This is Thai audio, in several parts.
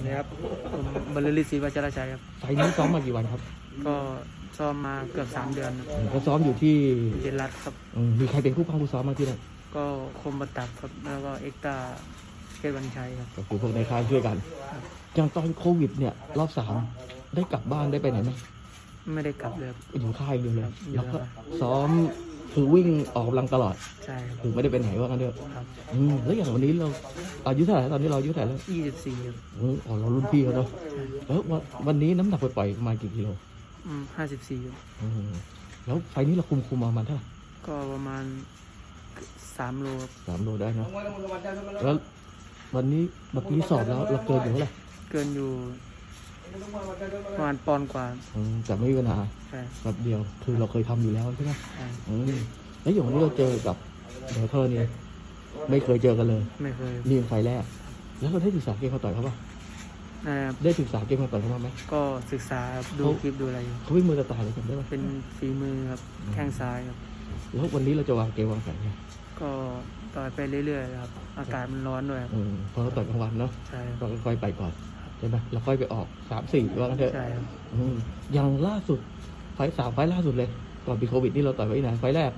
วัสดีครับผมบรรลือศรีวัชรชัยครับไฟล์นี้ซ้อมมากี่วันครับก็ซ้อมมาเกือบสามเดือนครับอืมก็ซ้อมอยู่ที่เดนรัดครับอืมมีใครเป็นผู้พังผู้ซ้อมบ้างที่นั่นก็คมบัตตับครับแล้วก็เอ็กตาเพชรวันชัยครับ ก็คือพวกในค่ายช่วยกันอย่างตอนโควิดเนี่ยรอบสามได้กลับบ้านได้ไปไหนไหมไม่ได้กลับเลยครับ อยู่ค่ายเดียวเลยครับอยู่แล้วก็ครับ ซ้อม คือวิ่งออกกำลังตลอดใช่ครับ คือไม่ได้ไปไหนว่ากันเถอะครับ อืมแล้วอย่างวันนี้เราอายุเท่าไหร่ตอนนี้เราอายุเท่าไหร่แล้วยี่สิบสี่ครับอืมอ๋อเรารุ่นพี่เขาเนาะแล้ววันวันนี้น้ำหนักปล่อยๆประมาณกี่กิโลห้าสิบสี่ครับอืมแล้วไฟล์นี้เราคุมคุมมาประมาณเท่าไหร่ก็ประมาณสามโลครับสามโลได้เนอะแล้ววันนี้เมื่อกี้สอบแล้วเราเกินอยู่เท่าไหร่เกินอยู่ ประมาณปอนด์กว่าอืมแต่ไม่มีปัญหาใช่แบบเดียวคือเราเคยทำอยู่แล้วใช่ไหมใช่อืมแล้วอย่างวันนี้เราเจอกับเดลเทอร์เนี่ยไม่เคยเจอกันเลยไม่เคยนี่เป็นไฟล์แรก แล้วเราได้ศึกษาเกมเขาต่อยเขาปะนะครับได้ศึกษาเกมเขาต่อยเขาบ้างไหม ก็ศึกษาครับดูเขา คลิปดูอะไรอยู่เขาวิ่งมือตะตายเลยจำได้ปะเป็นฝีมือครับแข้งซ้ายครับ แล้ววันนี้เราจะวางเกมวางแผนไงก็ต่อยไปเรื่อยๆครับ อากาศมันร้อนด้วยครับอืมเพราะเราต่อยกลางวันเนาะใช่คเรารับก็ค่อยไปก่อน ใช่ไหมเราค่อยไปออกสามสี่ว่ากันเถอะใช่ครับอืมอย่างล่าสุดไฟล์สามไฟล์ล่าสุดเลย ก่อนปีโควิดนี่เราต่อยไว้ที่ไหนไฟล์แรก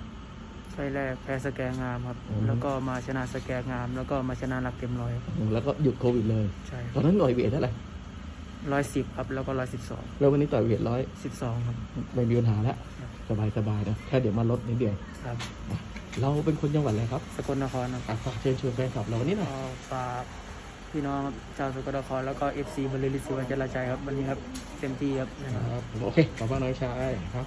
ไฟล์แรกแพ้สแกงามครับ อืม แล้วก็มาชนะสแกงาม แล้วก็มาชนะหลักเต็มร้อยครับอืมแล้วก็หยุดโควิดเลย ใช่ตอนนั้นต่อยเวทเท่าไหร่ร้อยสิบครับ แล้วก็ร้อยสิบสองแล้ววันนี้ต่อยเวทร้อยสิบสองครับ ไม่มีปัญหาแล้วครับ สบายสบายๆนะแค่เดี๋ยวมาลดนิดเดียวครับ เราเป็นคนจังหวัดอะไรครับสกลนครครับอะฝากเชิญชวนแฟนคลับเราวันนี้หน่อย ก็ฝาก พี่น้องครับชาวสกลนครแล้วก็เอฟซีบริลิสิวันจราใจครับวันนี้ครับเต็มที่ครับ ครับ โอเคขอบคุณน้องชายครับ